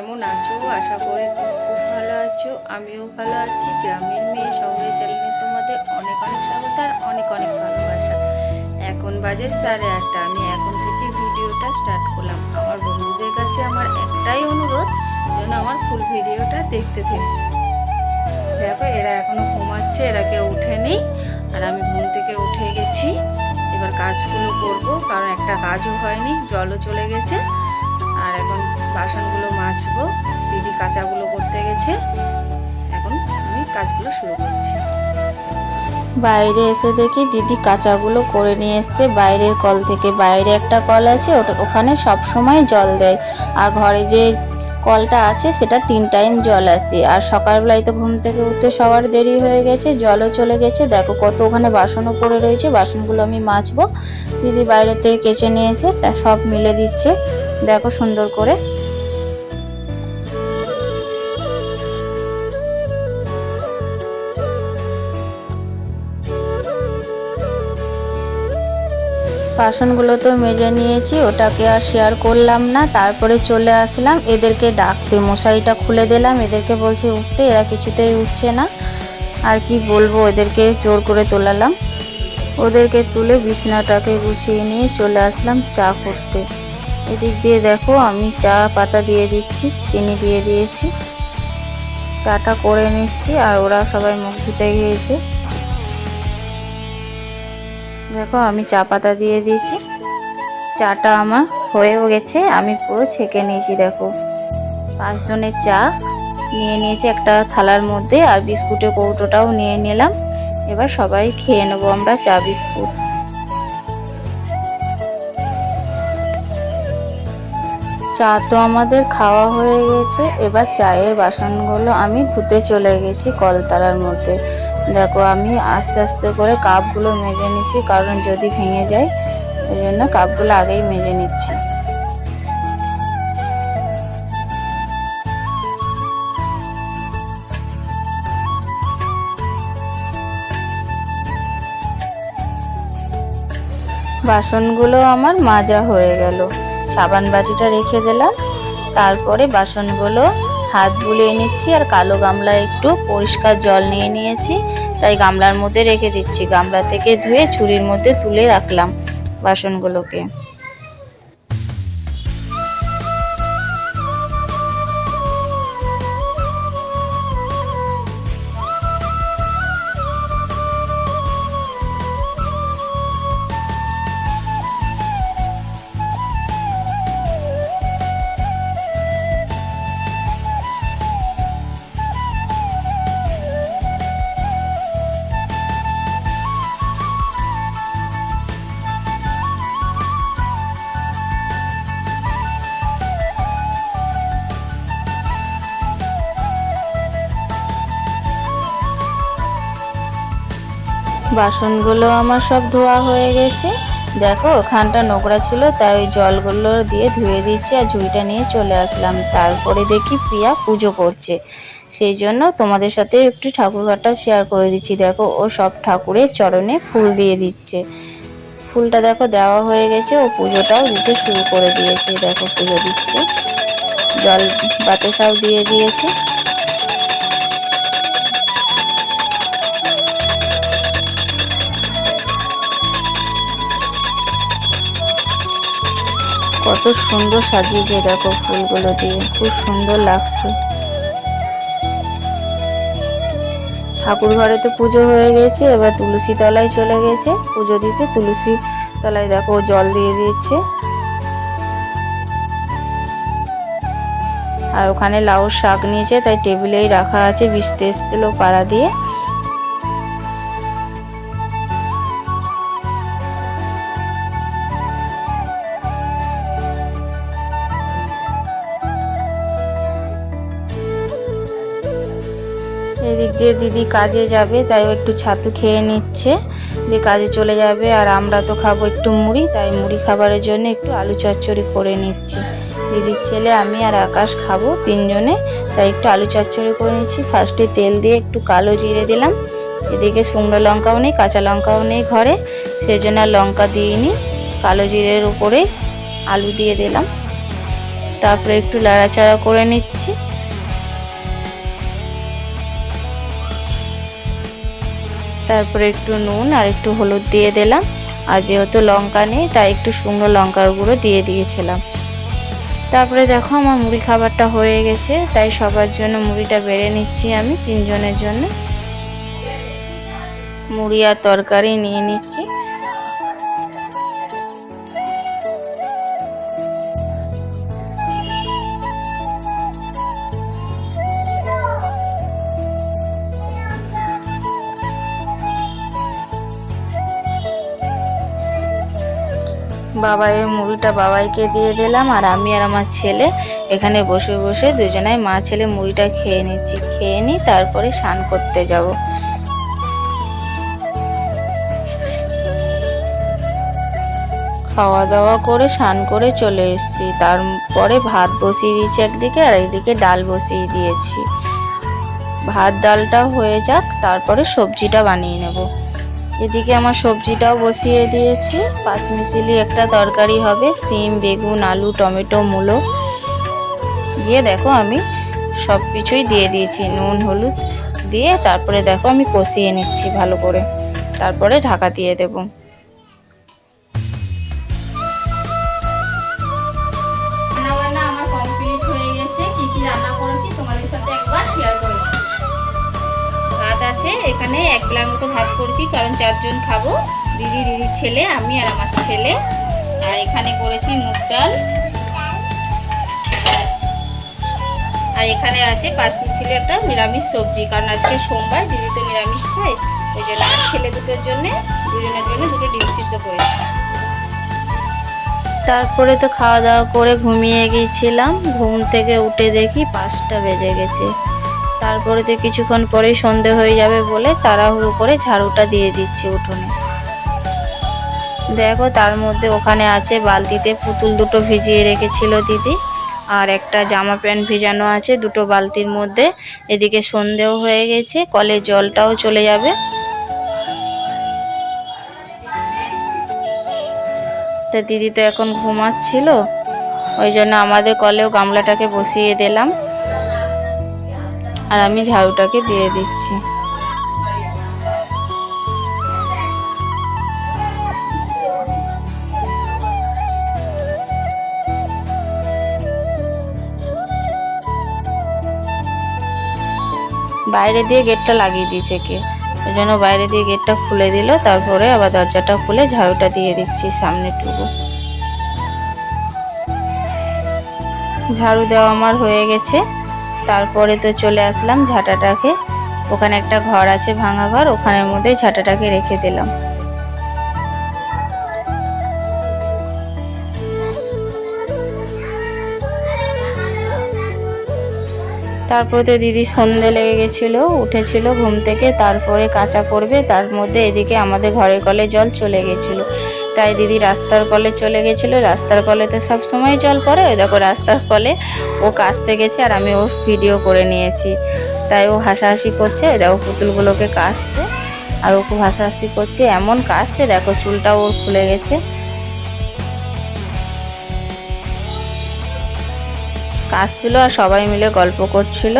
কেমন আছো? আশা করি খুব ভালো আছো। আমিও ভালো আছি। গ্রামের মেয়ে শহরে চ্যানেলে তোমাদের অনেক অনেক স্বাগত আর অনেক অনেক ভালোবাসা। এখন বাজে সাড়ে আটটা। আমি এখন থেকে ভিডিওটা স্টার্ট করলাম। আমার বন্ধুদের কাছে আমার একটাই অনুরোধ, যেন আমার ফুল ভিডিওটা দেখতে থাকে। দেখো, এরা এখনও ঘুমাচ্ছে, এরা কেউ উঠেনি আর আমি ঘুম থেকে উঠে গেছি। এবার কাজগুলো করব, কারণ একটা কাজও হয়নি, জলও চলে গেছে। আর এখন বাসনগুলো মাজবো, দিদি কাঁচাগুলো করতে গেছে। এখন আমি কাজগুলো শুরু করছি। বাইরে এসে দেখি দিদি কাঁচাগুলো করে নিয়ে এসছে। বাইরের কল থেকে বাইরে একটা কল আছে, ওটা ওখানে সবসময় জল দেয়। আর ঘরে যে কলটা আছে, সেটা তিন টাইম জল আসে। আর সকালবেলায় তো ঘুম থেকে উঠতে সবার দেরি হয়ে গেছে, জলও চলে গেছে। দেখো কত ওখানে বাসনও পড়ে রয়েছে, বাসনগুলো আমি মাজবো। দিদি বাইরে থেকে কেচে নিয়ে এসে সব মিলে দিচ্ছে, দেখো সুন্দর করে। বাসনগুলো তো মেজে নিয়েছি, ওটাকে আর শেয়ার করলাম না। তারপরে চলে আসলাম, এদেরকে ডাকতে, মশারিটা খুলে দিলাম। এদেরকে বলছি, উঠতে, এরা কিছুতেই উঠছে না। আর কি বলব এদেরকে জোর করে তোলালাম। ওদেরকে তুলে বিছনাটাকে গুছিয়ে নিয়ে চলে আসলাম চা করতে। এদিক দিয়ে দেখো, আমি চা পাতা দিয়ে দিচ্ছি, চিনি দিয়ে দিয়েছি। চাটা করে নিচ্ছি, আর ওরা সবাই মুখ ধুতে গিয়েছে। দেখো, আমি চা পাতা দিয়ে দিয়েছি। চাটা আমার হয়েও গেছে, আমি পুরো ছেঁকে নিয়েছি, দেখো। পাঁচজনের চা নিয়ে নিয়েছি একটা থালার মধ্যে, আর বিস্কুটের কৌটোটাও নিয়ে নিলাম। এবার সবাই খেয়ে নেব আমরা চা, বিস্কুট। চা তো আমাদের খাওয়া হয়ে গেছে। এবার চায়ের বাসনগুলো আমি ধুতে চলে গেছি কলতারার মধ্যে। দেখো, আমি আস্তে আস্তে করে কাপগুলো মেজে নিচ্ছি, কারণ যদি ভেঙে যায় ওই জন্য কাপগুলো আগেই মেজে নিচ্ছি। বাসনগুলো আমার মাজা হয়ে গেল। সাবান বাটিটা রেখে দিলাম। তারপরে বাসনগুলো হাত বুলিয়ে নিচ্ছি আর কালো গামলায় একটু পরিষ্কার জল নিয়ে নিয়েছি। তাই গামলার মধ্যে রেখে দিচ্ছি। গামলা থেকে ধুয়ে ছুরির মধ্যে তুলে রাখলাম বাসনগুলোকে। বাসনগুলো আমার সব ধোয়া হয়ে গেছে। দেখো, ওখানটা নোংরা ছিল, তাই ওই জলগুলো দিয়ে ধুয়ে দিচ্ছি আর ঝুড়িটা নিয়ে চলে আসলাম। তারপরে দেখি প্রিয়া পুজো করছে। সেই জন্য তোমাদের সাথে একটু ঠাকুরঘরটা শেয়ার করে দিচ্ছি। দেখো, ও সব ঠাকুরের চরণে ফুল দিয়ে দিচ্ছে। ফুলটা দেখো দেওয়া হয়ে গেছে, ও পুজোটাও দিতে শুরু করে দিয়েছে। দেখো, পুজো দিচ্ছে। জল বাতাসাও দিয়ে দিয়েছে। কত সুন্দর সাজিয়েছে দেখো ফুলগুলো দিয়ে। খুব সুন্দর লাগছে। ঠাকুর ঘরে তো পুজো হয়ে গেছে, এবার তুলসী তলায় চলে গেছে। পুজো দিতে তুলসী তলায় দেখো জল দিয়ে দিচ্ছে। আর ওখানে লাউ শাক নিয়েছে, তাই টেবিলেই রাখা আছে বিছতে এসেছিল পাড়া দিয়ে। দিয়ে দিদি কাজে যাবে, তাই ও একটু ছাতু খেয়ে নিচ্ছে। দিয়ে কাজে চলে যাবে, আর আমরা তো খাব একটু মুড়ি, তাই মুড়ি খাবারের জন্য একটু আলু চচ্চড়ি করে নিচ্ছি। দিদির ছেলে, আমি আর আকাশ খাব তিনজনে, তাই একটু আলু চচ্চড়ি করে নিচ্ছি। ফার্স্টে তেল দিয়ে একটু কালো জিরে দিলাম। এদিকে শুকনো লঙ্কাও নেই, কাঁচা লঙ্কাও নেই ঘরে সেই জন্য আর লঙ্কা দিইনি। কালো জিরের উপরে আলু দিয়ে দিলাম। তারপরে একটু লাড়াচাড়া করে নিচ্ছি। তারপরে একটু নুন আর একটু হলুদ দিয়ে দিলাম। আর যেহেতু লঙ্কা নেই, তাই একটু শুকনো লঙ্কার গুঁড়ো দিয়ে দিয়েছিলাম। তারপরে দেখো আমার মুড়ি খাবারটা হয়ে গেছে, তাই সবার জন্য মুড়িটা বেড়ে নিচ্ছি আমি তিনজনের জন্য। মুড়ি আর তরকারি নিয়ে নিচ্ছি। বাবাই মুড়িটা বাবাইকে দিয়ে দিলাম আর আমি আর আমার ছেলে এখানে বসে বসে দুজনাই মা ছেলে মুড়িটা খেয়ে নিচ্ছি। খেয়ে নিই তারপরে স্নান করতে যাব। খাওয়া দাওয়া করে, স্নান করে চলে এসেছি। তারপরে ভাত বসিয়ে দিয়েছি একদিকে আর একদিকে ডাল বসিয়ে দিয়েছি। ভাত, ডালটা হয়ে যাক, তারপরে সবজিটা বানিয়ে নেব। এদিকে আমার সবজিটাও বসিয়ে দিয়েছি। পাঁচমিশালি একটা তরকারি হবে, সিম, বেগুন, আলু, টমেটো, মূলো। দিয়ে দেখো আমি সব কিছুই দিয়ে দিয়েছি, নুন, হলুদ। দিয়ে তারপরে দেখো আমি কষিয়ে নিচ্ছি ভালো করে। তারপরে ঢাকা দিয়ে দেব। আছে এখানে এক বেলার মতো ভাত করেছি, কারণ চারজন খাব। দিদি, দিদির ছেলে, আমি আর আমার ছেলে। আর এখানে করেছি মুগ ডাল। আর এখানে আছে পাঁচ মিশিলি একটা নিরামিষ সবজি, কারণ আজকে সোমবার, দিদি তো নিরামিষ খায়। ওই জন্য আমার ছেলে দুটোর জন্য, দুজনের জন্য দুটো ডিম সিদ্ধ করেছি। তারপরে তো খাওয়া দাওয়া করে ঘুমিয়ে গিয়েছিলাম ঘুম থেকে উঠে দেখি পাঁচটা বেজে গেছে। তারপরে তো কিছুক্ষণ পরেই সন্ধে হয়ে যাবে বলে তাড়াহুড়ো করে ঝাড়ুটা দিয়ে দিচ্ছি উঠোনে। দেখো তার মধ্যে ওখানে আছে বালতিতে পুতুল দুটো ভিজিয়ে রেখেছিল দিদি, আর একটা জামা প্যান্ট ভিজানো আছে দুটো বালতির মধ্যে। এদিকে সন্ধেও হয়ে গেছে, কলে জলটাও চলে যাবে। তো দিদি তো এখন ঘুমাচ্ছিল, ওই জন্য আমাদের কলেও গামলাটাকে বসিয়ে দিলাম। আর আমি ঝাড়ুটাকে দিয়ে দিচ্ছি। বাইরে দিয়ে গেটটা লাগিয়ে দিয়েছে কে? ওই জন্য বাইরে দিয়ে গেটটা খুলে দিল, তারপরে আবার দরজাটা খুলে ঝাড়ুটা দিয়ে দিচ্ছি সামনেটুকু। ঝাড়ু দেওয়া আমার হয়ে গেছে। তারপরে তো চলে আসলাম ঝাঁটাটাকে। ওখানে একটা ঘর আছে, ভাঙা ঘর, ওখানের মধ্যে ঝাঁটাটাকে রেখে দিলাম। তারপরে দিদি সন্ধে লেগে গেছিল, উঠেছিল ঘুম থেকে, তারপরে কাঁচা পড়বে, তার মধ্যে এদিকে আমাদের ঘরের কলে জল চলে গেছিল। তাই দিদি রাস্তার কলে চলে গেছিল, রাস্তার কলে তো সব সময় জল পড়ে, ওই দেখো রাস্তার কলে ও কাচতে গেছে আর আমি ওর ভিডিও করে নিয়েছি। তাই ও হাসাহাসি করছে দেখো পুতুলগুলোকে কাচছে, আর ও খুব হাসাহাসি করছে, এমন কাচছে, দেখো চুলটা ওর খুলে গেছে। কাজছিল আর সবাই মিলে গল্প করছিল।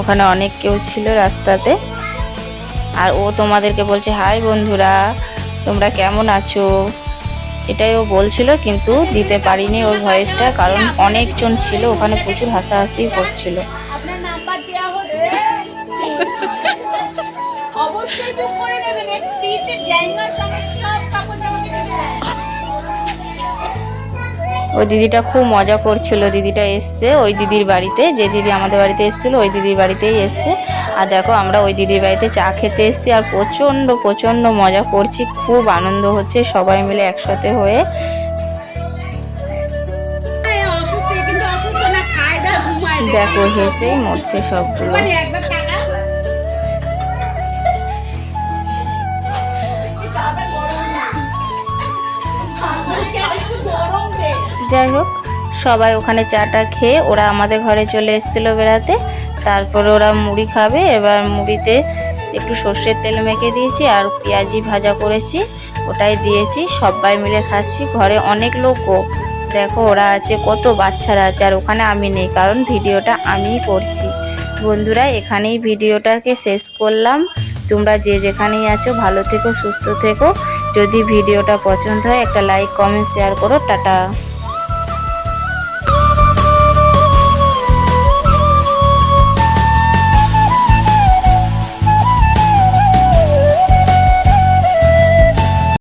ওখানে অনেক কেউ ছিল রাস্তাতে। আর ও তোমাদেরকে বলছে, হাই বন্ধুরা, তোমরা কেমন আছো? এটাই ও বলছিল, কিন্তু দিতে পারিনি ওর ভয়েসটা কারণ অনেকজন ছিল, ওখানে প্রচুর হাসাহাসি করছিল। অবশ্যই ওই দিদিটা খুব মজা করছিল দিদিটা এসছে ওই দিদির বাড়িতে যে দিদি আমাদের বাড়িতে এসেছিল ওই দিদির বাড়িতেই এসছে। আর দেখো আমরা ওই দিদির বাড়িতে চা খেতে এসেছি আর প্রচণ্ড প্রচণ্ড মজা করছি খুব আনন্দ হচ্ছে সবাই মিলে একসাথে হয়ে। ঘুমায় দেখো হেসেই মরছে সবগুলো। যাই হোক, সবাই ওখানে চাটা খেয়ে ওরা আমাদের ঘরে চলে এসেছিল বেড়াতে। তারপরে ওরা মুড়ি খাবে। এবার মুড়িতে একটু সর্ষের তেল মেখে দিয়েছি আর পেঁয়াজি ভাজা করেছি। ওটাই দিয়েছি। সবাই মিলে খাচ্ছি। ঘরে অনেক লোকও। দেখো, ওরা আছে, কত বাচ্চারা আছে। আর ওখানে আমি নেই, কারণ ভিডিওটা আমিই করছি। বন্ধুরা, এখানেই ভিডিওটাকে শেষ করলাম। তোমরা যে যেখানেই আছো, ভালো থেকো, সুস্থ থেকো। যদি ভিডিওটা পছন্দ হয়, একটা লাইক, কমেন্ট, শেয়ার করো। টাটা।